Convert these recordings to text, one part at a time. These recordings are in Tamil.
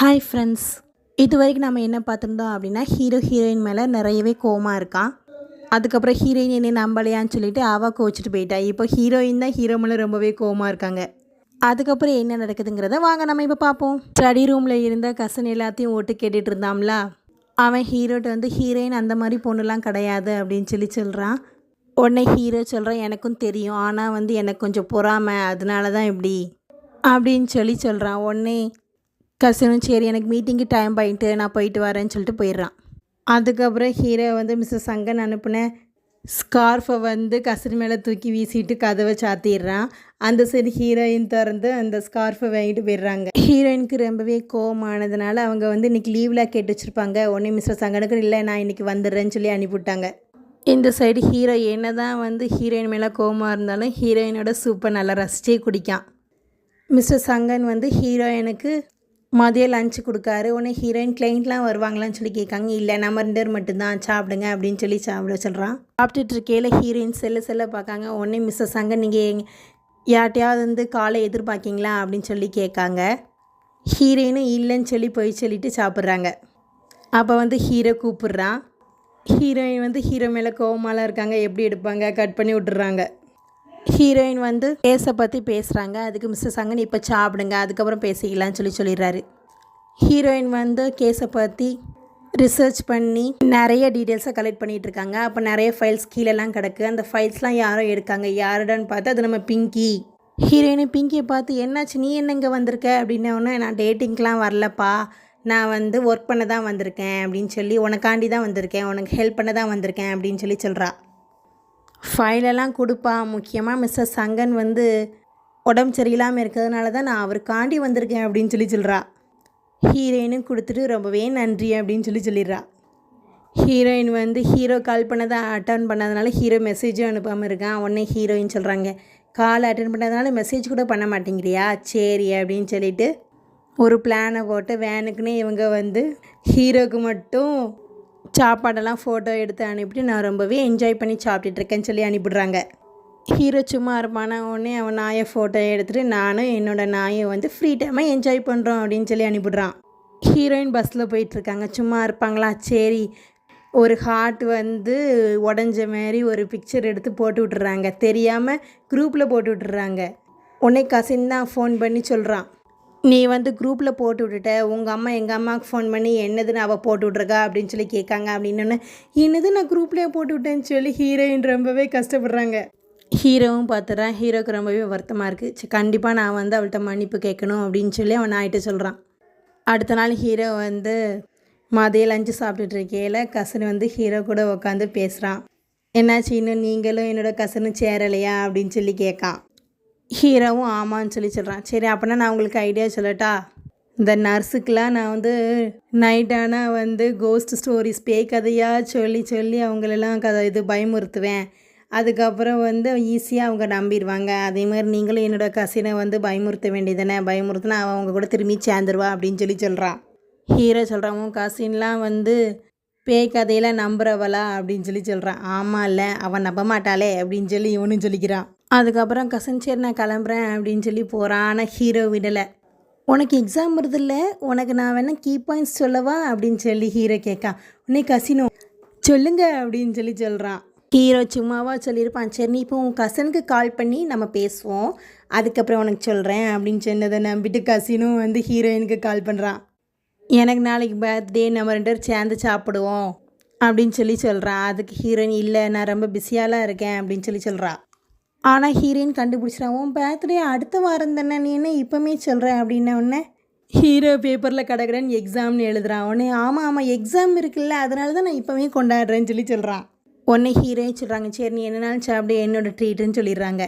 ஹாய் ஃப்ரெண்ட்ஸ் இது வரைக்கும் நம்ம என்ன பார்த்துருந்தோம் அப்படின்னா ஹீரோ ஹீரோயின் மேலே நிறையவே கோவமாக இருக்கான் அதுக்கப்புறம் ஹீரோயின் என்னை நம்பலையான்னு சொல்லிட்டு அவள் கோச்சிட்டு போயிட்டா. இப்போ ஹீரோயின் தான் ஹீரோ மேலே ரொம்பவே கோமா இருக்காங்க. அதுக்கப்புறம் என்ன நடக்குதுங்கிறத வாங்க நம்ம இப்போ பார்ப்போம். ஸ்டடி ரூமில் இருந்த கசன் எல்லாத்தையும் ஓட்டு கேட்டுட்டு இருந்தாம்ல. அவன் ஹீரோட்ட வந்து ஹீரோயின் அந்த மாதிரி பொண்ணுலாம் கிடையாது அப்படின்னு சொல்லி சொல்கிறான் உடனே ஹீரோ சொல்கிறான் எனக்கும் தெரியும். ஆனால் வந்து எனக்கு கொஞ்சம் பொறாமை. அதனால தான் இப்படி. அப்படின்னு சொல்லி சொல்கிறான் உடனே கசினும் சரி எனக்கு மீட்டிங்கு டைம் ஆகிட்டு நான் போயிட்டு வரேன்னு சொல்லிட்டு போயிடுறான். அதுக்கப்புறம் ஹீரோ வந்து மிஸ்ஸஸ் சங்கன் அனுப்பின ஸ்கார்ஃபை வந்து கசின் மேலே தூக்கி வீசிட்டு கதவை சாத்திடுறான். அந்த சைடு ஹீரோயின் திறந்து அந்த ஸ்கார்ஃபை வாங்கிட்டு போயிடுறாங்க. ஹீரோயினுக்கு ரொம்பவே கோவமானதுனால அவங்க வந்து இன்றைக்கி லீவில் கேட்டு வச்சுருப்பாங்க. ஒன்றே மிஸ்டர் சங்கனுக்கு இல்லை நான் இன்றைக்கி வந்துடுறேன்னு சொல்லி அனுப்பிவிட்டாங்க இந்த சைடு ஹீரோ என்ன தான் வந்து ஹீரோயின் மேலே கோவமாக இருந்தாலும் ஹீரோயினோட சூப்பர் நல்லா ரசிச்சே குடிக்கான். மிஸ்டர் சங்கன் வந்து ஹீரோயினுக்கு மதியம் லஞ்ச் கொடுக்காரு. உடனே ஹீரோயின் கிளைண்ட்லாம் வருவாங்களான்னு சொல்லி கேட்காங்க. இல்லை நம்ம ரெண்டு பேர் மட்டும்தான் சாப்பிடுங்க அப்படின்னு சொல்லி சாப்பிட சொல்கிறான் சாப்பிட்டுட்டு இருக்கையில் ஹீரோயின் செல்ல செல்ல பார்க்காங்க. உடனே மிஸ்ஸஸ் அங்கே நீங்கள் யார்ட்டையாவது வந்து காலை எதிர்பார்க்கீங்களா? அப்படின்னு சொல்லி கேட்காங்க. ஹீரோயினும் இல்லைன்னு சொல்லி போய் சொல்லிட்டு சாப்பிட்றாங்க. அப்போ வந்து ஹீரோ கூப்பிட்றான். ஹீரோயின் வந்து ஹீரோ மேலே கோவமாலாம் இருக்காங்க. எப்படி எடுப்பாங்க? கட் பண்ணி விட்டுறாங்க. ஹீரோயின் வந்து கேஸை பற்றி பேசுகிறாங்க அதுக்கு மிஸ்டர் சங்கன் இப்போ சாப்பிடுங்க அதுக்கப்புறம் பேசிக்கலாம்னு சொல்லி சொல்லிடுறாரு. ஹீரோயின் வந்து கேஸை பற்றி ரிசர்ச் பண்ணி நிறைய டீட்டெயில்ஸை கலெக்ட் பண்ணிகிட்டு இருக்காங்க. அப்போ நிறைய ஃபைல்ஸ் கீழெல்லாம் கிடக்கு. அந்த ஃபைல்ஸ்லாம் யாரோ எடுக்காங்க. யாருடான்னு பார்த்து அது நம்ம பிங்கி. ஹீரோயினை பிங்கியை பார்த்து என்னாச்சு? நீ என்ன இங்கே வந்திருக்க? அப்படின்னோடனே நான் டேட்டிங்க்கெலாம் வரலப்பா. நான் வந்து ஒர்க் பண்ண தான் வந்திருக்கேன். அப்படின்னு சொல்லி உனக்காண்டி தான் வந்திருக்கேன். உனக்கு ஹெல்ப் பண்ண தான் வந்திருக்கேன். அப்படின்னு சொல்லி சொல்கிறா ஃபைலெல்லாம் கொடுப்பா. முக்கியமாக மிஸ்ஸஸ் சங்கன் வந்து உடம்பு சரியில்லாமல் இருக்கிறதுனால தான் நான் அவருக்காண்டி வந்திருக்கேன் அப்படின்னு சொல்லி சொல்கிறா ஹீரோயினும் கொடுத்துட்டு ரொம்பவே நன்றி அப்படின்னு சொல்லி சொல்லிடுறா. ஹீரோயின் வந்து ஹீரோ கால் பண்ணதை அட்டன் பண்ணதுனால ஹீரோ மெசேஜும் அனுப்பாமல் இருக்கான். உடனே ஹீரோயின் சொல்கிறாங்க கால் அட்டன் பண்ணதுனால மெசேஜ் கூட பண்ண மாட்டேங்கிறியா? சரி அப்படின்னு சொல்லிட்டு ஒரு பிளானை போட்டு வேனுக்குன்னே இவங்க வந்து ஹீரோக்கு மட்டும் சாப்பாடெல்லாம் ஃபோட்டோ எடுத்து அனுப்பிட்டு நான் ரொம்பவே என்ஜாய் பண்ணி சாப்பிட்டுட்ருக்கேன்னு சொல்லி அனுப்பிடுறாங்க. ஹீரோ சும்மா இருப்பானா? உடனே அவன் நாயை ஃபோட்டோ எடுத்துகிட்டு நானும் என்னோட நாயை வந்து ஃப்ரீ டைமாக என்ஜாய் பண்ணுறோம் அப்படின்னு சொல்லி அனுப்பிடுறான். ஹீரோயின் பஸ்ஸில் போயிட்டுருக்காங்க சும்மா இருப்பாங்களா? சரி. ஒரு ஹார்ட் வந்து உடஞ்ச மாதிரி ஒரு பிக்சர் எடுத்து போட்டு விட்டுறாங்க. தெரியாமல் குரூப்பில் போட்டு விட்டுறாங்க. உடனே கசின் தான் ஃபோன் பண்ணி சொல்கிறான் நீ வந்து குரூப்பில் போட்டு விட்டுட்ட உங்கள் அம்மா எங்கள் அம்மாவுக்கு ஃபோன் பண்ணி என்னதுன்னு அவள் போட்டு விட்ருக்கா அப்படின்னு சொல்லி கேட்காங்க அப்படின்னு. என்னது நான் குரூப்லேயே போட்டு விட்டேன்னு சொல்லி ஹீரோயின் ரொம்பவே கஷ்டப்படுறாங்க. ஹீரோவும் பார்த்துறான் ஹீரோக்கு ரொம்பவே வருத்தமாக இருக்குது சரி கண்டிப்பாக நான் வந்து அவள்கிட்ட மன்னிப்பு கேட்கணும் அப்படின்னு சொல்லி அவன் ஆகிட்டு சொல்கிறான் அடுத்த நாள் ஹீரோ வந்து மதியம் லஞ்சு சாப்பிட்டுட்டு இருக்கையில் கசன் வந்து ஹீரோ கூட உட்காந்து பேசுகிறான் என்னாச்சு இன்னும் நீங்களும் என்னோட கசனும் சேரலையா? அப்படின்னு சொல்லி கேட்கான். ஹீரோவும் ஆமான்னு சொல்லி சொல்கிறான் சரி அப்படின்னா நான் உங்களுக்கு ஐடியா சொல்லட்டா? இந்த நர்ஸுக்கெலாம் நான் வந்து நைட் ஆனால் வந்து கோஸ்ட் ஸ்டோரிஸ் பேய் கதையாக சொல்லி சொல்லி அவங்களெல்லாம் கதை இது பயமுறுத்துவேன். அதுக்கப்புறம் வந்து ஈஸியாக அவங்க நம்பிடுவாங்க. அதே மாதிரி நீங்களும் என்னோடய கசினை வந்து பயமுறுத்த வேண்டியதானே பயமுறுத்தினா அவங்க கூட திரும்பி சேர்ந்துருவா அப்படின்னு சொல்லி சொல்கிறான் ஹீரோ சொல்கிறவங்க கசின்லாம் வந்து பேய் கதையெல்லாம் நம்புறவளா அப்படின்னு சொல்லி சொல்கிறான் ஆமாம் இல்லை அவன் நம்ப மாட்டாளே அப்படின்னு சொல்லி இவனும் சொல்லிக்கிறான். அதுக்கப்புறம் கசன் சரி நான் கிளம்புறேன் அப்படின்னு சொல்லி போகிறான் ஆனால் ஹீரோ விடலை. உனக்கு எக்ஸாம் வருதில்ல உனக்கு நான் வேணால் கீ பாயிண்ட்ஸ் சொல்லவா அப்படின்னு சொல்லி ஹீரோ கேட்கான் உன்னே கசினோ சொல்லுங்க அப்படின்னு சொல்லி சொல்கிறான் ஹீரோ சும்மாவா சொல்லியிருப்பான். சரி நீ இப்போ உன் கசனுக்கு கால் பண்ணி நம்ம பேசுவோம். அதுக்கப்புறம் உனக்கு சொல்கிறேன் அப்படின்னு சொன்னதை நம்பிட்டு கசினும் வந்து ஹீரோயினுக்கு கால் பண்ணுறான் எனக்கு நாளைக்கு பர்த்டே நம்ம ரெண்டு பேரும் சேர்ந்து சாப்பிடுவோம் அப்படின்னு சொல்லி சொல்கிறான் அதுக்கு ஹீரோயின் இல்லை நான் ரொம்ப பிஸியாலாம் இருக்கேன் அப்படின்னு சொல்லி சொல்கிறா ஆனால் ஹீரோயின் கண்டுபிடிச்சிடான் உன் பர்த்டே அடுத்த வாரம் தானே நீ என்ன இப்போமே சொல்கிற அப்படின்ன உடனே ஹீரோ பேப்பரில் கடக்கிறேன்னு எக்ஸாம்னு எழுதுறான் உடனே ஆமாம் ஆமாம் எக்ஸாம் இருக்குல்ல அதனால தான் நான் இப்போவே கொண்டாடுறேன்னு சொல்லி சொல்கிறான் உடனே ஹீரோயின் சொல்கிறாங்க சரி நீ என்னனாலும் சாப்பிடு என்னோடய ட்ரீட்டுன்னு சொல்லிடுறாங்க.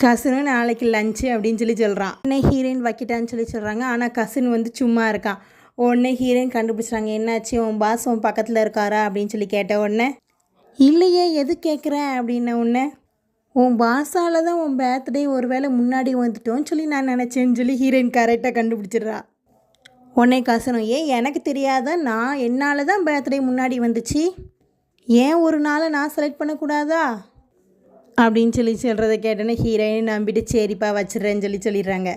கசினும் நாளைக்கு லஞ்சு அப்படின்னு சொல்லி சொல்கிறான் உடனே ஹீரோயின் வைக்கிட்டான்னு சொல்லி சொல்கிறாங்க ஆனால் கசின் வந்து சும்மா இருக்கான் உடனே ஹீரோயின் கண்டுபிடிச்சாங்க என்னாச்சு? உன் பாஸ் உன் பக்கத்தில் இருக்காரா? அப்படின்னு சொல்லி கேட்ட உடனே இல்லையே எது கேட்குற அப்படின்ன உடனே உன் பாஸால் தான் உன் பர்த்டே ஒரு வேளை முன்னாடி வந்துட்டோன்னு சொல்லி நான் நினச்சேன்னு சொல்லி ஹீரோயின் கரெக்டாக கண்டுபிடிச்சிடுறா. உடனே கசனம் ஏன் எனக்கு தெரியாதா? நான் என்னால் தான் பர்த்டே முன்னாடி வந்துச்சு. ஏன் ஒரு நாளை நான் செலக்ட் பண்ணக்கூடாதா? அப்படின்னு சொல்லி சொல்கிறத கேட்டோன்னே ஹீரோயின் நம்பிட்டு சரிப்பா வச்சிடுறேன்னு சொல்லி சொல்லிடுறாங்க.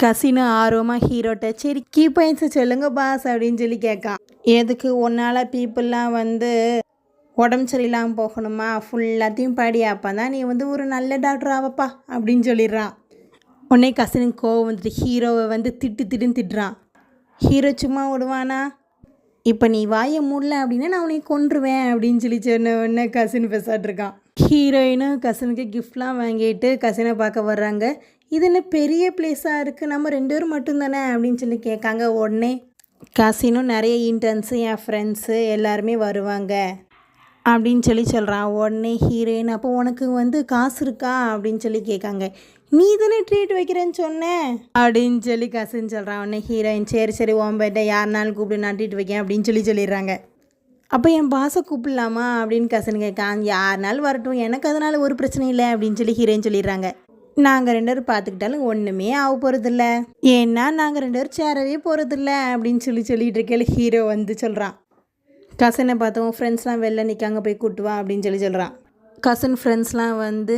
கசினு ஆர்வமாக ஹீரோட்ட சரி கீ பாயிண்ட்ஸை சொல்லுங்க பாஸ் அப்படின்னு சொல்லி கேட்கான் எதுக்கு உன்னால் பீப்புளெலாம் வந்து உடம்பு சரியில்லாமல் போகணுமா? ஃபுல்லாத்தையும் படி அப்போ தான் நீ வந்து ஒரு நல்ல டாக்டர் ஆவப்பா அப்படின்னு சொல்லிடுறான் உடனே கசினுக்கு கோவம் வந்துட்டு ஹீரோவை வந்து திட்டு திட்டுன்னு திட்டுறான் ஹீரோ சும்மா விடுவானா? இப்போ நீ வாயை மூடல அப்படின்னா நான் உன்னை கொன்றுவேன் அப்படின்னு சொல்லி சொன்ன உடனே கசின் பேசாட்டிருக்கான் ஹீரோயினும் கசினுக்கு கிஃப்ட்லாம் வாங்கிட்டு கசினை பார்க்க வர்றாங்க. இதுன்னு பெரிய பிளேஸாக இருக்குது நம்ம ரெண்டு பேரும் மட்டும்தானே? அப்படின்னு சொல்லி கேட்காங்க. உடனே கசினும் நிறைய இன்டர்ன்ஸு என் ஃப்ரெண்ட்ஸு எல்லாருமே வருவாங்க. அப்படின்னு சொல்லி சொல்கிறான் உடனே ஹீரோயின் அப்போ உனக்கு வந்து காசு இருக்கா? அப்படின்னு சொல்லி கேட்காங்க. நீ தானே ட்ரீட் வைக்கிறேன்னு சொன்னேன் அப்படின்னு சொல்லி கசின்னு சொல்கிறான் உடனே ஹீரோயின் சரி சரி ஓம்பேட்ட யாருனாலும் கூப்பிடு நான் ட்ரீட் வைக்கேன் அப்படின்னு சொல்லி சொல்லிடுறாங்க. அப்போ என் பாசை கூப்பிடலாமா? அப்படின்னு கசன் கேட்கான். யாருனாலும் வரட்டும். எனக்கு அதனால் ஒரு பிரச்சனை இல்லை அப்படின்னு சொல்லி ஹீரோயின் சொல்லிடுறாங்க. நாங்கள் ரெண்டு பேரும் பார்த்துக்கிட்டாலும் ஒன்றுமே ஆக போகிறதில்ல ஏன்னா நாங்கள் ரெண்டு பேரும் சேரவே போகிறதில்ல அப்படின்னு சொல்லி சொல்லிட்டு இருக்கையில் ஹீரோ வந்து சொல்கிறான் கசனை பார்த்தோம் ஃப்ரெண்ட்ஸ்லாம் வெளில நிற்காங்க போய் கூட்டு வா அப்படின்னு சொல்லி சொல்கிறான் கசன் ஃப்ரெண்ட்ஸ்லாம் வந்து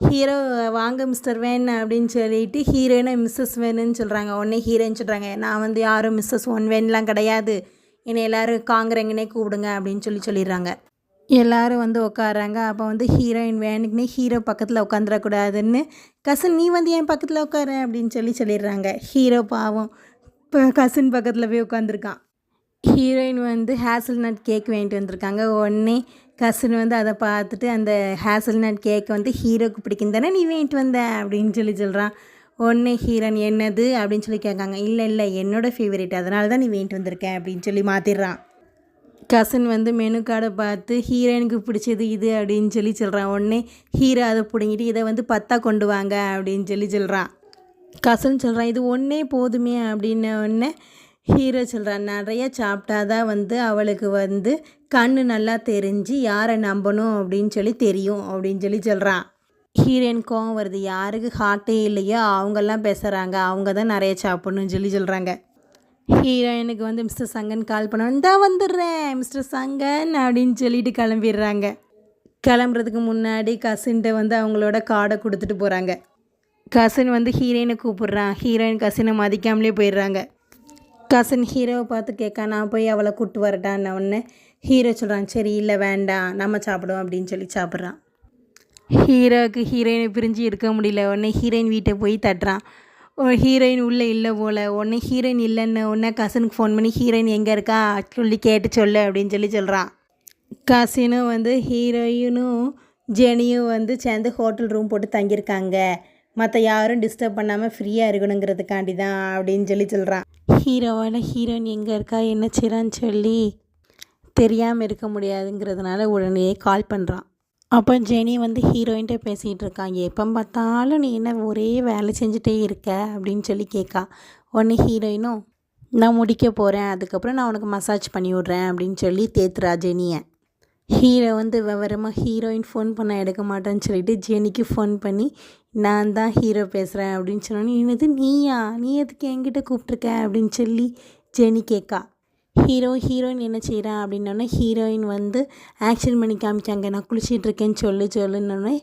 ஹீரோ வாங்க மிஸ்டர் வேன் அப்படின்னு சொல்லிட்டு ஹீரோயினை மிஸ்ஸஸ் வேணுன்னு சொல்கிறாங்க உடனே ஹீரோன்னு சொல்கிறாங்க நான் வந்து யாரும் மிஸ்ஸஸ் ஒன் வேன்லாம் கிடையாது. என்னை எல்லோரும் காங்கிரங்கனே கூப்பிடுங்க அப்படின்னு சொல்லி சொல்லிடுறாங்க. எல்லாரும் வந்து உட்காராங்க அப்போ வந்து ஹீரோயின் வேணுக்குனே ஹீரோ பக்கத்தில் உட்காந்துடக்கூடாதுன்னு கசன் நீ வந்து என் பக்கத்தில் உட்காரு அப்படின்னு சொல்லி சொல்லிடுறாங்க. ஹீரோ பாவம். இப்போ கசின் பக்கத்தில் போய் உட்காந்துருக்கான் ஹீரோயின் வந்து ஹேசல் நட் கேக் வாங்கிட்டு வந்திருக்காங்க. உடனே கசின் வந்து அதை பார்த்துட்டு அந்த ஹேசல் நட் கேக் வந்து ஹீரோக்கு பிடிக்கும் தானே நீ வாங்கிட்டு வந்த? அப்படின்னு சொல்லி சொல்கிறான் உடனே ஹீரோன் என்னது? அப்படின்னு சொல்லி கேட்காங்க. இல்லை இல்லை என்னோடய ஃபேவரேட் அதனால தான் நீ வாங்கிட்டு வந்திருக்க அப்படின்னு சொல்லி மாற்றிடுறான் கசன் வந்து மெனு கார்டை பார்த்து ஹீரோயினுக்கு பிடிச்சது இது அப்படின்னு சொல்லி சொல்கிறான் உடனே ஹீரோ அதை பிடுங்கிட்டு இதை வந்து பத்தா கொண்டு வாங்க அப்படின்னு சொல்லி சொல்கிறான் கசன் சொல்கிறான் இது ஒன்றே போதுமே அப்படின்ன உடனே ஹீரோ சொல்கிறான் நிறைய சாப்பிட்டா தான் வந்து அவளுக்கு வந்து கண்ணு நல்லா தெரிஞ்சு யாரை நம்பணும்? அப்படின்னு சொல்லி தெரியும் அப்படின்னு சொல்லி சொல்கிறான் ஹீரோயின் கோவம் வருது யாருக்கு ஹார்ட்டே இல்லையோ அவங்கெல்லாம் பேசுகிறாங்க அவங்க தான் நிறைய சாப்பிடணும்னு சொல்லி சொல்கிறாங்க ஹீரோயினுக்கு வந்து மிஸ்டர் சங்கன் கால் பண்ண இந்தா வந்துடுறேன் மிஸ்டர் சங்கன் அப்படின்னு சொல்லிட்டு கிளம்பிடுறாங்க. கிளம்புறதுக்கு முன்னாடி கசின்ட்ட வந்து அவங்களோட கார்டை கொடுத்துட்டு போகிறாங்க கசின் வந்து ஹீரோயினை கூப்பிட்றான். ஹீரோயின் கசினை மதிக்காமலே போயிடுறாங்க. கசின் ஹீரோவை பார்த்து கேட்க நான் போய் அவளை கூப்பிட்டு வரட்டான்னு ஒன்று ஹீரோ சொல்கிறான் சரி இல்லை வேண்டாம். நம்ம சாப்பிடுவோம் அப்படின்னு சொல்லி சாப்பிட்றான். ஹீரோவுக்கு ஹீரோயினை பிரிஞ்சு இருக்க முடியல. உடனே ஹீரோயின் வீட்டை போய் தட்டுறான். ஒரு ஹீரோயின் உள்ளே இல்லை போல். உடனே ஹீரோயின் இல்லைன்னு உடனே கசனுக்கு ஃபோன் பண்ணி ஹீரோயின் எங்கே இருக்கா? சொல்லி கேட்டு சொல்லு அப்படின்னு சொல்லி சொல்கிறான் கசினும் வந்து ஹீரோயினும் ஜெனியும் வந்து சேர்ந்து ஹோட்டல் ரூம் போட்டு தங்கியிருக்காங்க. மற்ற யாரும் டிஸ்டர்ப் பண்ணாமல் ஃப்ரீயாக இருக்கணுங்கிறதுக்காண்டி தான் அப்படின்னு சொல்லி சொல்கிறான் ஹீரோவால் ஹீரோயின் எங்கே இருக்கா? என்ன செய்கிறான்னு சொல்லி தெரியாமல் இருக்க முடியாதுங்கிறதுனால உடனே கால் பண்ணுறான் அப்போ ஜெனி வந்து ஹீரோயின்கிட்ட பேசிகிட்டு இருக்காங்க எப்போ பார்த்தாலும் நீ என்ன ஒரே வேலை செஞ்சுட்டே இருக்க? அப்படின்னு சொல்லி கேட்கா உடனே ஹீரோயினும் நான் முடிக்க போகிறேன் அதுக்கப்புறம் நான் உனக்கு மசாஜ் பண்ணி விட்றேன் அப்படின்னு சொல்லி தேத்துறா ஜெனியை. ஹீரோ வந்து விவரமாக ஹீரோயின் ஃபோன் பண்ண எடுக்க மாட்டேன்னு சொல்லிட்டு ஜெனிக்கு ஃபோன் பண்ணி நான் தான் ஹீரோ பேசுகிறேன் அப்படின்னு சொன்னோன்னே என்னது நீயா? நீ எதுக்கு என்கிட்ட கூப்பிட்ருக்க அப்படின்னு சொல்லி ஜெனி கேட்கா ஹீரோ ஹீரோயின் என்ன செய்கிறான் அப்படின்னோடனே ஹீரோயின் வந்து ஆக்ஷன் பண்ணி காமிச்சாங்க நான் குளிச்சிட்ருக்கேன்னு சொல்லு சொல்லுன்னொடனே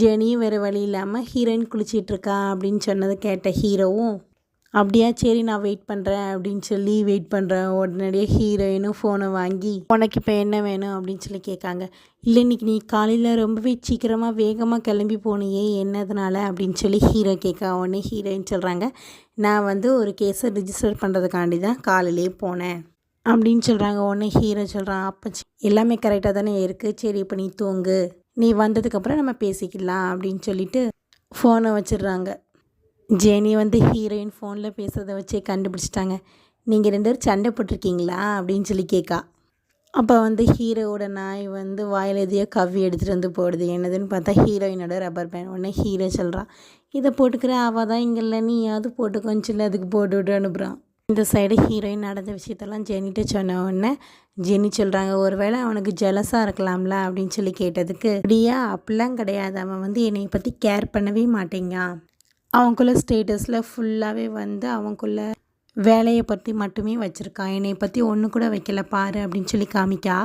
ஜெனியும் வேறு வழி இல்லாமல் ஹீரோயின் குளிச்சிட்ருக்கா அப்படின்னு சொன்னதை கேட்ட ஹீரோவும் அப்படியா சரி நான் வெயிட் பண்ணுறேன் அப்படின்னு சொல்லி வெயிட் பண்ணுறேன் உடனடியாக ஹீரோயினும் ஃபோனை வாங்கி உனக்கு இப்போ என்ன வேணும்? அப்படின்னு சொல்லி கேட்காங்க. இல்லை இன்னைக்கு நீ காலையில் ரொம்பவே சீக்கிரமாக வேகமாக கிளம்பி போனியே என்னதுனால? அப்படின்னு சொல்லி ஹீரோ கேட்க உடனே ஹீரோயின் சொல்கிறாங்க நான் வந்து ஒரு கேஸை ரிஜிஸ்டர் பண்ணுறதுக்காண்டி தான் காலையிலே போனேன். அப்படின்னு சொல்கிறாங்க உடனே ஹீரோ சொல்கிறான் அப்போ எல்லாமே கரெக்டாக தானே இருக்குது சரி இப்போ நீ தூங்கு. நீ வந்ததுக்கப்புறம் நம்ம பேசிக்கலாம் அப்படின்னு சொல்லிட்டு ஃபோனை வச்சிடுறாங்க. ஜேனி வந்து ஹீரோயின் ஃபோனில் பேசுகிறத வச்சே கண்டுபிடிச்சிட்டாங்க. நீங்கள் ரெண்டு பேரும் சண்டை போட்டிருக்கீங்களா? அப்படின்னு சொல்லி கேட்கா அப்போ வந்து ஹீரோவோட நாய் வந்து வாயில் எதையோ கவ்வி எடுத்துகிட்டு வந்து போடுது. என்னதுன்னு பார்த்தா ஹீரோயினோட ரப்பர் பேண்ட் உடனே ஹீரோ சொல்கிறான் இதை போட்டுக்கிற அவள் தான் இங்கே இல்லை. நீயாவது போட்டு கொஞ்சம் அதுக்கு போட்டு விட்டு அனுப்புகிறான் இந்த சைடு ஹீரோயின் நடந்த விஷயத்தெல்லாம் ஜெனிட்ட சொன்ன உடனே ஜெனி சொல்கிறாங்க ஒருவேளை அவனுக்கு ஜெலஸாக இருக்கலாம்ல அப்படின்னு சொல்லி கேட்டதுக்கு அப்படியா அப்படிலாம் கிடையாது. அவன் வந்து என்னை பற்றி கேர் பண்ணவே மாட்டேங்கான் அவங்களுக்குள்ள ஸ்டேட்டஸில் ஃபுல்லாகவே வந்து அவங்களுக்குள்ள வேலையை பற்றி மட்டுமே வச்சுருக்கான். என்னை பற்றி ஒன்று கூட வைக்கல பாரு அப்படின்னு சொல்லி காமிக்கா.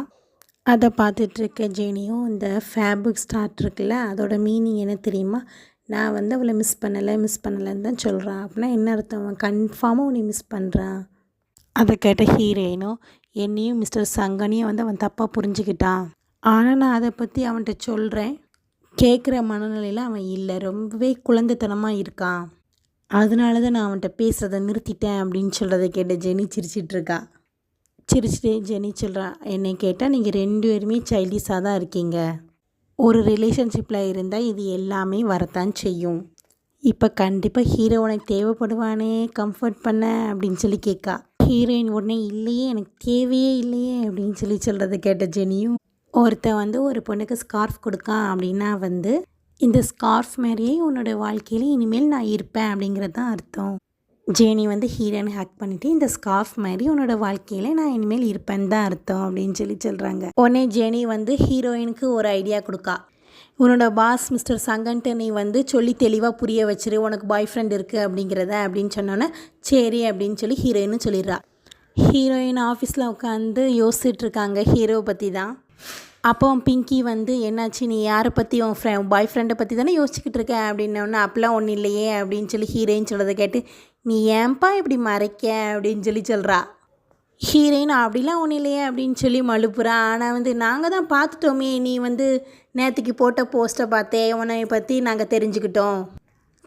அதை பார்த்துட்ருக்க ஜெனியும் இந்த ஃபேப்ரிக் ஸ்டார்ட் இருக்குல்ல அதோட மீனிங் என்ன தெரியுமா? நான் வந்து அவளை மிஸ் பண்ணலை மிஸ் பண்ணலைன்னு தான் சொல்கிறான் அப்படின்னா என்ன அர்த்தம்? அவன் கன்ஃபார்மாக உன்னை மிஸ் பண்ணுறான் அதை கேட்ட ஹீரோயினும் என்னையும் மிஸ்டர் சங்கனையும் வந்து அவன் தப்பாக புரிஞ்சுக்கிட்டான். ஆனால் நான் அதை பற்றி அவன்கிட்ட சொல்கிறேன் கேட்குற மனநிலையில் அவன் இல்லை. ரொம்பவே குழந்தைத்தனமாக இருக்கான். அதனால தான் நான் அவன்கிட்ட பேசுகிறத நிறுத்திட்டேன் அப்படின்னு சொல்கிறத கேட்ட ஜெனி சிரிச்சிட்ருக்கா சிரிச்சிட்டே ஜெனி சொல்கிறான் என்னை கேட்டால் நீங்கள் ரெண்டு பேருமே சைல்டிஷாக தான் இருக்கீங்க. ஒரு ரிலேஷன்ஷிப்பில் இருந்தால் இது எல்லாமே வரத்தான் செய்யும். இப்போ கண்டிப்பாக ஹீரோ உனக்கு தேவைப்படுவானே கம்ஃபர்ட் பண்ண அப்படின்னு சொல்லி கேட்கா ஹீரோயின் உடனே இல்லையே எனக்கு தேவையே இல்லையே அப்படின்னு சொல்லி சொல்கிறத கேட்ட ஜெனியும் ஒருத்தன் வந்து ஒரு பொண்ணுக்கு ஸ்கார்ஃப் கொடுக்கான் அப்படின்னா வந்து இந்த ஸ்கார்ஃப் மாதிரியே உன்னோட வாழ்க்கையில் இனிமேல் நான் இருப்பேன் அப்படிங்கிறது தான் அர்த்தம். ஜேனி வந்து ஹீரோனை ஹேக் பண்ணிவிட்டு இந்த ஸ்கார்ஃப் மாதிரி உன்னோட வாழ்க்கையில் நான் இனிமேல் இருப்பேன்னு தான் அர்த்தம் அப்படின்னு சொல்லி சொல்கிறாங்க உடனே ஜேனி வந்து ஹீரோயினுக்கு ஒரு ஐடியா கொடுக்கா. உன்னோட பாஸ் மிஸ்டர் சங்கன்ட்டு நீ வந்து சொல்லி தெளிவாக புரிய வச்சிரு உனக்கு பாய் ஃப்ரெண்ட் இருக்குது அப்படிங்கிறத அப்படின்னு சொன்னோன்னே சரி அப்படின்னு சொல்லி ஹீரோயின்னு சொல்லிடுறா. ஹீரோயின் ஆஃபீஸில் உட்காந்து யோசிச்சுட்ருக்காங்க ஹீரோவை ஹீரோ பற்றி தான். அப்போ பிங்கி வந்து என்னாச்சு நீ யாரை பற்றி உன் ஃப்ரெ பாய் ஃப்ரெண்டை பற்றி தானே யோசிச்சுக்கிட்டு இருக்க? அப்படின்னோடனே அப்போலாம் ஒன்றும் இல்லையே அப்படின்னு சொல்லி ஹீரோயின் சொல்கிறத கேட்டு நீ ஏன்பா இப்படி மறைக்க? அப்படின்னு சொல்லி சொல்கிறா ஹீரோயின் அப்படிலாம் ஒன்றும் இல்லையே அப்படின்னு சொல்லி மழுப்புறா. ஆனால் வந்து நாங்கள் தான் பார்த்துட்டோமே நீ வந்து நேற்றுக்கு போட்ட போஸ்ட்டை பார்த்தே உன்னை பற்றி நாங்கள் தெரிஞ்சுக்கிட்டோம்.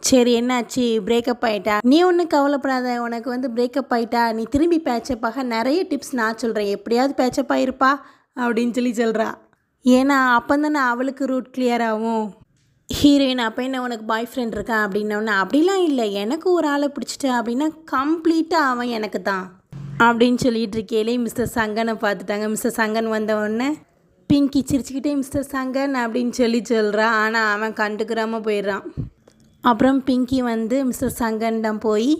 சரி என்னாச்சு? பிரேக்கப் ஆகிட்டா நீ ஒன்றும் கவலைப்படாத உனக்கு வந்து பிரேக்கப் ஆகிட்டா நீ திரும்பி பேச்சப்பாக நிறைய டிப்ஸ் நான் சொல்கிறேன் எப்படியாவது பேச்சப்பாக இருப்பா அப்படின்னு சொல்லி சொல்கிறா ஏன்னா அப்போ தானே அவளுக்கு ரூட் கிளியர் ஆகும். ஹீரோயின் அப்போ என்ன உனக்கு பாய் ஃப்ரெண்ட் இருக்கா அப்படின்னோடனே அப்படிலாம் இல்லை. எனக்கு ஒரு ஆளை பிடிச்சிட்டா அப்படின்னா கம்ப்ளீட்டாக அவன் எனக்கு தான். அப்படின்னு சொல்லிட்டு இருக்கையிலே மிஸ்டர் சங்கனை பார்த்துட்டாங்க. மிஸ்டர் சங்கன் வந்தவுடனே பிங்கி சிரிச்சுக்கிட்டே மிஸ்டர் சங்கன் அப்படின்னு சொல்லி சொல்கிறான் ஆனால் அவன் கண்டுக்கிறாமல் போயிடுறான். அப்புறம் பிங்கி வந்து மிஸ்டர் சங்கன்டம் போய்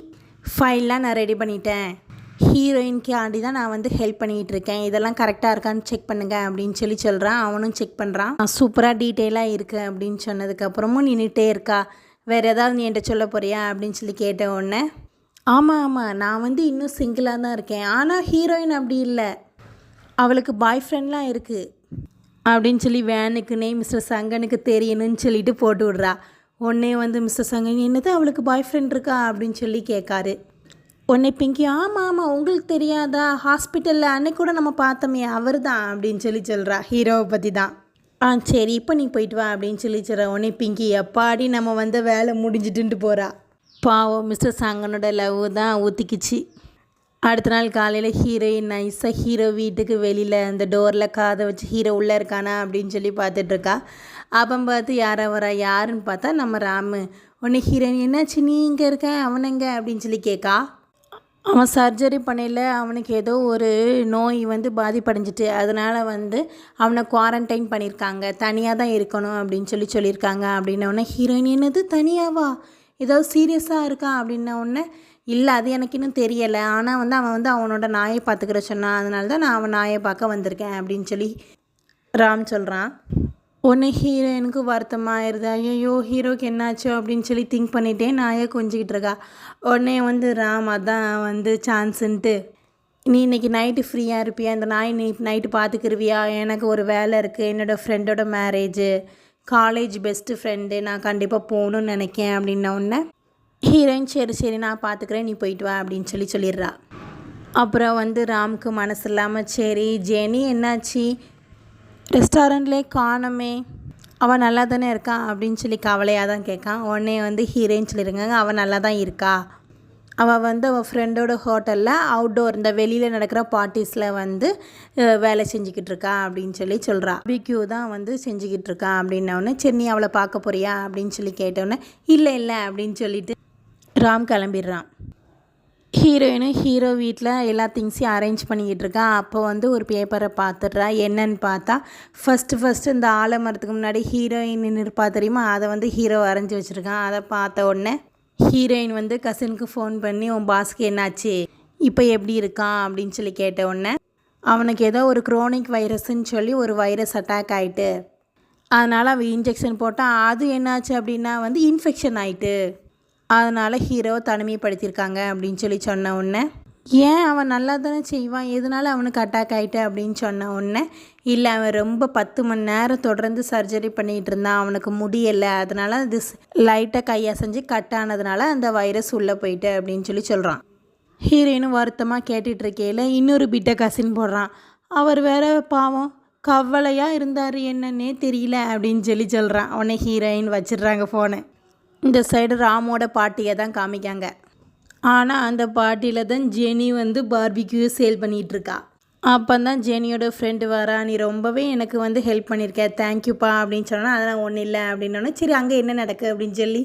ஃபைல்லாம் நான் ரெடி பண்ணிட்டேன். ஹீரோயின்காண்டி தான் நான் வந்து ஹெல்ப் பண்ணிகிட்டு இருக்கேன் இதெல்லாம் கரெக்டாக இருக்கான்னு செக் பண்ணுங்க அப்படின்னு சொல்லி சொல்கிறான் அவனும் செக் பண்ணுறான் சூப்பராக டீட்டெயிலாக இருக்குது அப்படின்னு சொன்னதுக்கப்புறமும் நின்றுட்டே இருக்கா. வேறு ஏதாவது நீ என்கிட்ட சொல்ல போறியா அப்படின்னு சொல்லி கேட்ட உடனே ஆமாம் ஆமாம் நான் வந்து இன்னும் சிங்கிளாக தான் இருக்கேன். ஆனால் ஹீரோயின் அப்படி இல்லை. அவளுக்கு பாய் ஃப்ரெண்ட்லாம் இருக்குது அப்படின்னு சொல்லி வேனுக்குன்னே மிஸ்டர் சங்கனுக்கு தெரியணும்னு சொல்லிட்டு போட்டு விட்றா. உடனே வந்து மிஸ்டர் சங்கன் என்னது அவளுக்கு பாய் ஃப்ரெண்ட் இருக்கா? அப்படின்னு சொல்லி கேட்காரு. உன்னை பிங்கி ஆமாம் ஆமாம் உங்களுக்கு தெரியாதா? ஹாஸ்பிட்டலில் அன்னைக்கு கூட நம்ம பார்த்தோமே அவர் தான் அப்படின்னு சொல்லி சொல்கிறா ஹீரோவை பற்றி தான் ஆ சரி இப்போ நீ போயிட்டு வா அப்படின்னு சொல்லி சொல்கிற உன்னை பிங்கி எப்பாடி நம்ம வந்து வேலை முடிஞ்சிட்டுன்ட்டு போகிறா பாவம் மிஸ்டர் சங்கனோட லவ் தான் ஊற்றிக்குச்சு அடுத்த நாள் காலையில் ஹீரோயின் நைஸாக ஹீரோ வீட்டுக்கு வெளியில் அந்த டோரில் காதை வச்சு ஹீரோ உள்ளே இருக்கானா அப்படின்னு சொல்லி பார்த்துட்ருக்கா அப்போ பார்த்து யாரை வரா யாருன்னு பார்த்தா நம்ம ராமு. உன்னை ஹீரோயின் என்னாச்சு? நீ இங்கே இருக்க அவனுங்க அப்படின்னு சொல்லி கேட்கா அவன் சர்ஜரி பண்ணையில் அவனுக்கு ஏதோ ஒரு நோய் வந்து பாதிப்படைஞ்சிட்டு அதனால் வந்து அவனை குவாரண்டைன் பண்ணியிருக்காங்க. தனியாக தான் இருக்கணும் அப்படின்னு சொல்லி சொல்லியிருக்காங்க. அப்படின்னோடனே ஹீரோயின் என்னது தனியாவா? ஏதாவது சீரியஸாக இருக்கா? அப்படின்னோடனே இல்லை அது எனக்கு இன்னும் தெரியலை. ஆனால் வந்து அவன் வந்து அவனோட நாயை பார்த்துக்கிற சொன்னான். அதனால தான் நான் அவன் நாயை பார்க்க வந்திருக்கேன். அப்படின்னு சொல்லி ராம் சொல்கிறான் உடனே ஹீரோயினுக்கு வருத்தமாயிருது. ஐயோ ஹீரோக்கு என்னாச்சோ அப்படின்னு சொல்லி திங்க் பண்ணிட்டே நாயை கொஞ்சிக்கிட்டு இருக்கா. உடனே வந்து ராம் தான் வந்து சான்ஸுன்ட்டு நீ இன்றைக்கி நைட்டு ஃப்ரீயாக இருப்பியா? இந்த நாய் நீ நைட்டு பார்த்துக்கிருவியா எனக்கு ஒரு வேலை இருக்குது என்னோடய ஃப்ரெண்டோட மேரேஜு காலேஜ் பெஸ்ட்டு ஃப்ரெண்டு நான் கண்டிப்பாக போகணும்னு நினைக்கேன். அப்படின்ன உடனே ஹீரோயின் சரி சரி நான் பார்த்துக்கிறேன் நீ போயிட்டு வா. அப்படின்னு சொல்லி சொல்லிடுறா. அப்புறம் வந்து ராம்க்கு மனசு இல்லாமல் சரி ஜெனி என்னாச்சு? ரெஸ்டாரண்ட்லேயே காணோமே அவள் நல்லா தானே இருக்கா அப்படின்னு சொல்லி கவலையாக தான் கேட்கான். உடனே வந்து ஹீரோயின் சொல்லியிருக்காங்க அவள் நல்லா தான் இருக்கா? அவள் வந்து அவள் ஃப்ரெண்டோட ஹோட்டலில் அவுட்டோர் இந்த வெளியில் நடக்கிற பார்ட்டிஸில் வந்து வேலை செஞ்சுக்கிட்டு இருக்கா அப்படின்னு சொல்லி சொல்கிறா பிக்யூ தான் வந்து செஞ்சுக்கிட்டு இருக்கா அப்படின்னோடனே சரி நீ அவளை பார்க்க போறியா? அப்படின்னு சொல்லி கேட்டோன்னே இல்லை இல்லை அப்படின்னு சொல்லிட்டு ராம் கிளம்பிடுறான். ஹீரோயினும் ஹீரோ வீட்டில் எல்லா திங்ஸையும் அரேஞ்ச் பண்ணிக்கிட்டு இருக்கா. அப்போ வந்து ஒரு பேப்பரை பார்த்துட்றா என்னன்னு பார்த்தா ஃபஸ்ட்டு ஃபஸ்ட்டு இந்த ஆலமரத்துக்கு முன்னாடி ஹீரோயின் நிற்பா தெரியுமா? அதை வந்து ஹீரோ வரைஞ்சி வச்சுருக்கான். அதை பார்த்த உடனே ஹீரோயின் வந்து கசினுக்கு ஃபோன் பண்ணி உன் பாஸ்க்கு என்னாச்சு? இப்போ எப்படி இருக்கான்? அப்படின்னு சொல்லி கேட்ட உடனே அவனுக்கு ஏதோ ஒரு குரோனிக் வைரஸ்ன்னு சொல்லி ஒரு வைரஸ் அட்டாக் ஆயிட்டு அதனால் அவன் இன்ஜெக்ஷன் போட்டால் அது என்னாச்சு? அப்படின்னா வந்து இன்ஃபெக்ஷன் ஆகிட்டு அதனால் ஹீரோவை தனிமைப்படுத்தியிருக்காங்க அப்படின்னு சொல்லி சொன்ன உடனே ஏன் அவன் நல்லா தானே செய்வான்? எதனால அவனுக்கு அட்டாக் ஆகிட்டு அப்படின்னு சொன்ன உடனே இல்லை அவன் ரொம்ப பத்து மணி நேரம் தொடர்ந்து சர்ஜரி பண்ணிகிட்டு இருந்தான். அவனுக்கு முடியலை. அதனால் அது லைட்டாக கையசைஞ்சு கட் ஆனதுனால அந்த வைரஸ் உள்ளே போயிட்டு அப்படின்னு சொல்லி சொல்கிறான் ஹீரோயினும் வருத்தமாக கேட்டுட்டு இருக்கையில் இன்னொரு பிட்ட கசின் போடுறான். அவர் வேற பாவம் கவலையாக இருந்தார் என்னன்னே தெரியல அப்படின்னு சொல்லி சொல்கிறான் உடனே ஹீரோயின் வச்சிடுறாங்க ஃபோனை இந்த சைடு ராமோட பாட்டியை தான் காமிக்காங்க. ஆனால் அந்த பாட்டியில் தான் ஜெனி வந்து பார்பிக்யூ சேல் பண்ணிகிட்டு இருக்கா அப்போ தான் ஜெனியோட ஃப்ரெண்டு வரா நீ ரொம்பவே எனக்கு வந்து ஹெல்ப் பண்ணியிருக்க தேங்க்யூப்பா அப்படின்னு சொன்னால் அதெல்லாம் ஒன்றும் இல்லை அப்படின்னோடனே சரி அங்கே என்ன நடக்கு? அப்படின்னு சொல்லி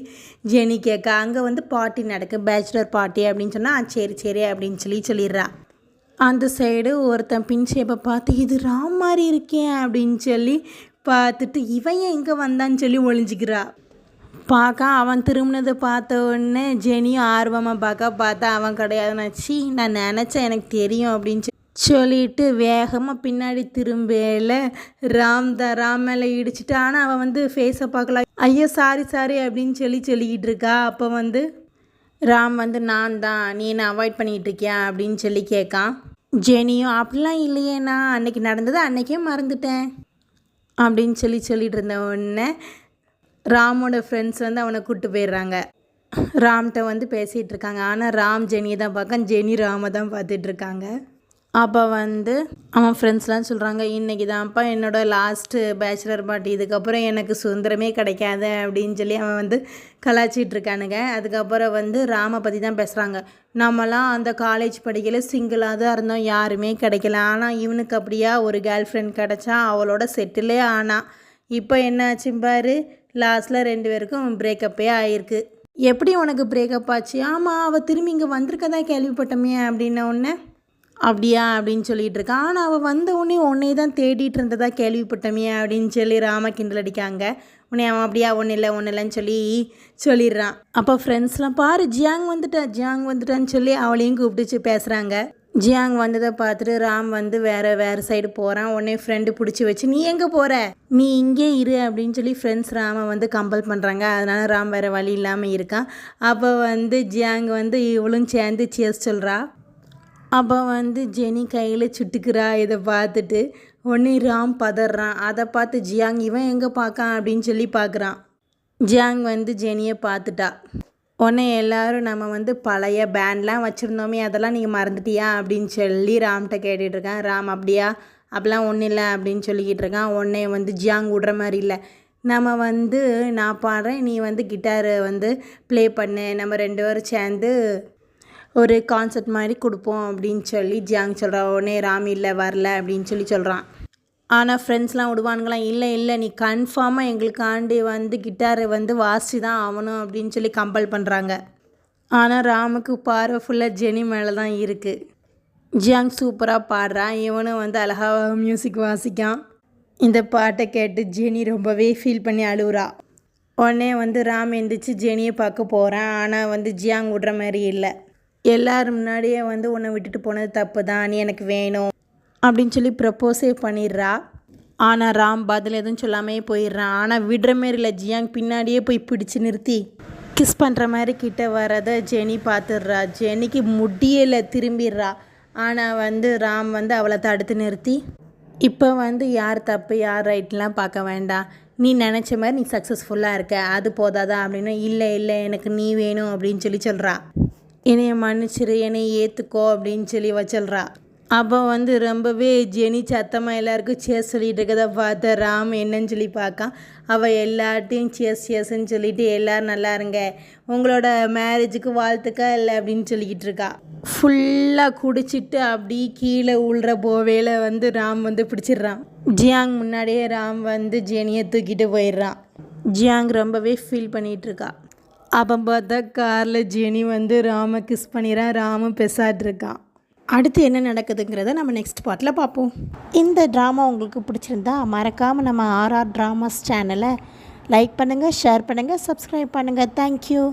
ஜெனி கேட்க அங்கே வந்து பார்ட்டி நடக்கு பேச்சுலர் பார்ட்டி அப்படின்னு சொன்னால் சரி சரி அப்படின்னு சொல்லி சொல்லிடுறா. அந்த சைடு ஒருத்தன் பின் ஷேப்பை பார்த்து இது ராம் மாதிரி இருக்கேன் அப்படின்னு சொல்லி பார்த்துட்டு இவன் ஏன் இங்கே வந்தான்னு சொல்லி ஒளிஞ்சிக்கிறா. பார்க்க அவன் திரும்பினதை பார்த்த உடனே ஜெனியும் ஆர்வமாக பார்க்க பார்த்தா அவன் கிடையாது சி நான் நினச்சேன் எனக்கு தெரியும் அப்படின்னு சொல்லிட்டு வேகமாக பின்னாடி திரும்பல ராம் தான் ராம் மேலே இடிச்சிட்டு ஆனால் அவன் வந்து ஃபேஸை பார்க்கல. ஐயோ சாரி சாரி அப்படின்னு சொல்லி சொல்லிக்கிட்டு இருக்கா. அப்போ வந்து ராம் வந்து நான் தான் நீ என்ன அவாய்ட் பண்ணிகிட்டு இருக்கியா? அப்படின்னு சொல்லி கேட்கான் ஜெனியும் அப்படிலாம் இல்லையே நான் அன்னைக்கு நடந்தது அன்னைக்கே மறந்துட்டேன் அப்படின்னு சொல்லி சொல்லிட்டு இருந்த உடனே ராமோட ஃப்ரெண்ட்ஸ் வந்து அவனை கூப்பிட்டு போயிடுறாங்க. ராம்கிட்ட வந்து பேசிகிட்டு இருக்காங்க. ஆனால் ராம் ஜெனியை தான் பார்க்க ஜெனி ராமை தான் பார்த்துட்ருக்காங்க அப்போ வந்து அவன் ஃப்ரெண்ட்ஸ்லாம் சொல்கிறாங்க இன்றைக்கி தான்ப்பா என்னோட லாஸ்ட்டு பேச்சுலர் பார்ட்டி இதுக்கப்புறம் எனக்கு சுதந்திரமே கிடைக்காது அப்படின்னு சொல்லி அவன் வந்து கலாச்சிட்டு இருக்கானுங்க. அதுக்கப்புறம் வந்து ராமை பற்றி தான் பேசுகிறாங்க நம்மலாம் அந்த காலேஜ் படிக்கல சிங்கிளாக தான் இருந்தோம். யாருமே கிடைக்கல. ஆனால் இவனுக்கு அப்படியா ஒரு கேர்ள் ஃப்ரெண்ட் கிடச்சா அவளோட செட்டிலே ஆனால் இப்போ என்ன ஆச்சு பாரு? லாஸ்ட்டில் ரெண்டு பேருக்கும் பிரேக்கப்பே ஆயிருக்கு. எப்படி உனக்கு பிரேக்கப் ஆச்சு? ஆமாம் அவள் திரும்பி இங்கே வந்திருக்கதா கேள்விப்பட்டோமே அப்படின்ன உடனே அப்படியா? அப்படின்னு சொல்லிகிட்டு இருக்கான் ஆனால் அவள் வந்த உடனே உன்னே தான் தேடிட்டு இருந்ததா கேள்விப்பட்டோமே அப்படின்னு சொல்லி ராம கிண்டல் அடிக்காங்க. உன்னை அவன் அப்படியா ஒன்றும் இல்லை ஒன்றும் இல்லைன்னு சொல்லி சொல்லிடுறான். அப்போ ஃப்ரெண்ட்ஸ்லாம் பாரு ஜியாங் வந்துட்டா ஜியாங் வந்துட்டான்னு சொல்லி அவளையும் கூப்பிட்டுச்சு பேசுகிறாங்க ஜியாங் வந்ததை பார்த்துட்டு ராம் வந்து வேற வேறு சைடு போகிறான் உடனே ஃப்ரெண்டு பிடிச்சி வச்சு நீ எங்கே போகிற நீ இங்கே இரு அப்படின்னு சொல்லி ஃப்ரெண்ட்ஸ் ராமை வந்து கம்பல் பண்ணுறாங்க அதனால ராம் வேறு வழி இல்லாமல் இருக்கான். அப்போ வந்து ஜியாங் வந்து இவளும் சேர்ந்து சேஸ் சொல்கிறா அப்போ வந்து ஜெனி கையில் சுட்டுக்கிறா இதை பார்த்துட்டு. உடனே ராம் பதறான். அதை பார்த்து ஜியாங் இவன் எங்கே பார்க்கான்? அப்படின்னு சொல்லி பார்க்குறான். ஜியாங் வந்து ஜெனியை பார்த்துட்டா. உடனே எல்லோரும் நம்ம வந்து பழைய பேண்ட்லாம் வச்சுருந்தோமே அதெல்லாம் நீங்கள் மறந்துட்டியா? அப்படின்னு சொல்லி ராம்கிட்ட கேட்டுட்டு ராம் அப்படியா? அப்படிலாம் ஒன்றும் இல்லை அப்படின்னு சொல்லிக்கிட்டு இருக்கான். உடனே வந்து ஜியாங் விடுற மாதிரி இல்லை. நம்ம வந்து நான் பாடுறேன் நீ வந்து கிட்டாரை வந்து ப்ளே பண்ணு. நம்ம ரெண்டு பேரும் சேர்ந்து ஒரு கான்சர்ட் மாதிரி கொடுப்போம் அப்படின்னு சொல்லி ஜியாங் சொல்கிறான் உடனே ராம் இல்லை வரல அப்படின்னு சொல்லி சொல்கிறான் ஆனால் ஃப்ரெண்ட்ஸ்லாம் விடுவானுங்களாம் இல்லை இல்லை நீ கன்ஃபார்மாக எங்களுக்காண்டி வந்து கிட்டாரை வந்து வாசி தான் ஆகணும் அப்படின்னு சொல்லி கம்பல் பண்ணுறாங்க ஆனால் ராமுக்கு பார்வை ஃபுல்லாக ஜெனி மேலே தான் இருக்குது ஜியாங் சூப்பராக பாடுறான் இவனும் வந்து அழகாக மியூசிக் வாசிக்கான். இந்த பாட்டை கேட்டு ஜெனி ரொம்பவே ஃபீல் பண்ணி அழுகுறா உடனே வந்து ராம் எந்திரிச்சு ஜெனியை பார்க்க போகிறான் ஆனால் வந்து ஜியாங் விடுற மாதிரி இல்லை. எல்லோரும் முன்னாடியே வந்து உன்னை விட்டுட்டு போனது தப்பு தான் நீ எனக்கு வேணும். அப்படின்னு சொல்லி ப்ரப்போஸே பண்ணிடுறா. ஆனால் ராம் பதில் எதுவும் சொல்லாமே போயிடுறான். ஆனால் விடுற மாரி இல்லை ஜியாங் பின்னாடியே போய் பிடிச்சு நிறுத்தி கிஸ் பண்ணுற மாதிரி கிட்ட வரதை ஜெனி பார்த்துடுறா. ஜெனிக்கு முடியலை திரும்பிடுறா. ஆனால் வந்து ராம் வந்து அவளை தடுத்து நிறுத்தி இப்போ வந்து யார் தப்பு யார் ரைட்லாம் பார்க்க வேண்டாம். நீ நினச்ச மாதிரி நீ சக்ஸஸ்ஃபுல்லாக இருக்க. அது போதாதா? அப்படின்னு இல்லை இல்லை எனக்கு நீ வேணும் அப்படின்னு சொல்லி சொல்கிறா என்னைய மன்னிச்சிரு என்னை ஏற்றுக்கோ அப்படின்னு சொல்லி வச்சல்றா அப்போ வந்து ரொம்பவே ஜெனி சத்தமாக எல்லாருக்கும் சேஸ் சொல்லிகிட்டு இருக்கதை பார்த்த ராம் என்னன்னு சொல்லி பார்க்கான். அவள் எல்லார்ட்டையும் சேஸ் சேஸ்ன்னு சொல்லிட்டு எல்லோரும் நல்லா இருங்க. உங்களோட மேரேஜுக்கு வாழ்த்துக்கா இல்லை அப்படின்னு சொல்லிக்கிட்டு இருக்கா. ஃபுல்லாக குடிச்சிட்டு அப்படி கீழே உள்ற போவேல வந்து ராம் வந்து பிடிச்சிடுறான். ஜியாங் முன்னாடியே ராம் வந்து ஜெனியை தூக்கிட்டு போயிடுறான். ஜியாங் ரொம்பவே ஃபீல் பண்ணிகிட்ருக்கா அப்போ பார்த்தா காரில் ஜெனி வந்து ராமை கிஸ் பண்ணிடுறான். ராமும் பெசாட்ருக்கான் அடுத்து என்ன நடக்குதுங்கிறத நம்ம நெக்ஸ்ட் பார்ட்டில் பார்ப்போம். இந்த ட்ராமா உங்களுக்கு பிடிச்சிருந்தா மறக்காமல் நம்ம ஆர்ஆர் ட்ராமாஸ் சேனலை லைக் பண்ணுங்கள் ஷேர் பண்ணுங்கள் சப்ஸ்கிரைப் பண்ணுங்கள் தேங்க்யூ